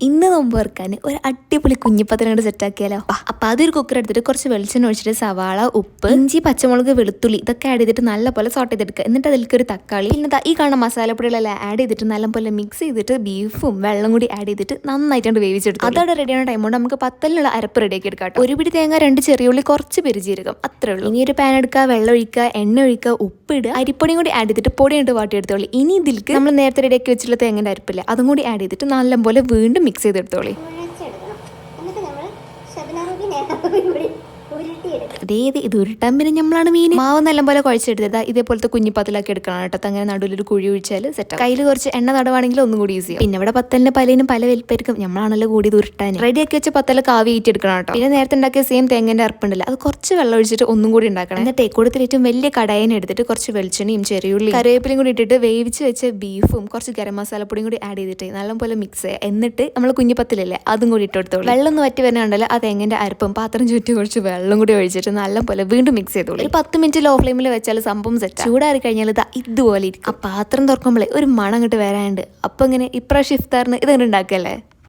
ഇന്ന് നോമ്പ് വറുക്കാൻ ഒരു അടിപൊളി കുഞ്ഞിപ്പത്തിനോട് സെറ്റ് ആക്കിയാലോ? അപ്പൊ അതൊരു കുക്കർ എടുത്തിട്ട് കുറച്ച് വെളിച്ചെണ്ണ ഒഴിച്ചിട്ട് സവാള ഉപ്പ് ഇഞ്ചി പച്ചമുളക് വെളുത്തുള്ളി ഇതൊക്കെ ആഡ് ചെയ്തിട്ട് നല്ല പോലെ സോട്ട് ചെയ്തെടുക്കുക. എന്നിട്ട് അതിലേക്ക് ഒരു തക്കാളി പിന്നെ ഈ കാണുന്ന മസാലപ്പൊടികളെല്ലാം ആഡ് ചെയ്തിട്ട് നല്ലപോലെ മിക്സ് ചെയ്തിട്ട് ബീഫും വെള്ളം കൂടി ആഡ് ചെയ്തിട്ട് നന്നായിട്ടുണ്ട് വേവിച്ചെടുക്കും അതോടെ റെഡിயான ടൈം കൊണ്ട് നമുക്ക് പത്തലിനുള്ള അരപ്പ് റെഡിയാക്കി എടുക്കാം ഒരു പിടി തേങ്ങ രണ്ട് ചെറിയ ഉള്ളി കുറച്ച് പെരുജീരകം. അത്രേ ഉള്ളൂ. ഇനി ഒരു പാൻ എടുക്കുക വെള്ളം ഒഴിക്കുക എണ്ണ ഒഴിക്കുക ഉപ്പ് ഇട അരിപ്പൊടിയും കൂടി ആഡ് ചെയ്തിട്ട് പൊടി വാട്ടി വാട്ടിയെടുത്തോളൂ ഇനി ഇതിലേക്ക് നമ്മൾ നേരത്തെ റെഡിയാക്കി വെച്ചിട്ടുള്ള തേങ്ങന്റെ അരപ്പില്ല അതും കൂടി ആഡ് ചെയ്തിട്ട് നല്ലപോലെ വീണ്ടും മിക്സ് ചെയ്തെടുത്തോളി. എന്നിട്ട് നമ്മൾ അതേത് ഇത് ഉരുട്ടാൻ പിന്നെ നമ്മളാണ് മീൻ. മാവ് നല്ല പോലെ കുഴച്ചെടുത്തത് ഇതേപോലത്തെ കുഞ്ഞിപ്പത്തിലാക്കി എടുക്കണം കേട്ടോ. അങ്ങനെ നടുവിലൊരു കുഴി ഒഴിച്ചാൽ സെറ്റ് കയ്യിൽ കുറച്ച് എണ്ണ നടുവാണെങ്കിലും ഒന്നും കൂടി ഈസി പിന്നെ ഇവിടെ പത്തലിന് പലതിനും പല വലിപ്പായിരിക്കും നമ്മളാണല്ലോ കൂടി ഇത് ഉരുട്ടാൻ. റെഡിയാക്കി വെച്ച പത്തല കാവി എടുക്കണം കേട്ടോ. പിന്നെ നേരത്തെ ഉണ്ടാക്കിയ സെയിം തേങ്ങന്റെ അർപ്പുണ്ടല്ലോ അത് കുറച്ച് വെള്ളം ഒഴിച്ചിട്ട് ഒന്നും കൂടി ഉണ്ടാക്കണം. എന്നിട്ട് കൂടുതൽ ഏറ്റവും വലിയ കടായനെ എടുത്തിട്ട് കുറച്ച് വെളിച്ചെണ്ണയും ചെറിയുള്ളി കറിവേപ്പിലും കൂടി ഇട്ടിട്ട് വേവിച്ച് വെച്ച ബീഫും കുറച്ച് ഗരം മസാലപ്പൊടിയും കൂടി ആഡ് ചെയ്തിട്ട് നല്ലപോലെ മിക്സ് ചെയ്യുക. എന്നിട്ട് നമ്മൾ കുഞ്ഞിപ്പത്തലല്ലേ അതും കൂടി ഇട്ടെടുത്തോളൂ വെള്ളം ഒന്ന് വറ്റി വരുന്നുണ്ടല്ലോ ആ എങ്ങനെ അരപ്പും പാത്രം ചുറ്റി കുറച്ച് വെള്ളം കൂടി ഒഴിച്ചിട്ട് നല്ലപോലെ വീണ്ടും മിക്സ് ചെയ്തോളൂ. ഒരു പത്ത് മിനിറ്റ് ലോ ഫ്ലെയിമിൽ വെച്ചാൽ സംഭവം സെറ്റ് ചൂടാറി കഴിഞ്ഞാൽ ഇതാ ഇതുപോലെ ഇരിക്കും. ആ പാത്രം തുറക്കുമ്പോഴേ ഒരു മണം അങ്ങോട്ട് വരാനുണ്ട് അപ്പം ഇങ്ങനെ ഇപ്രാവശ്യം ഇഫ്താറിന് ഇതങ്ങനെ ഉണ്ടാക്കല്ലേ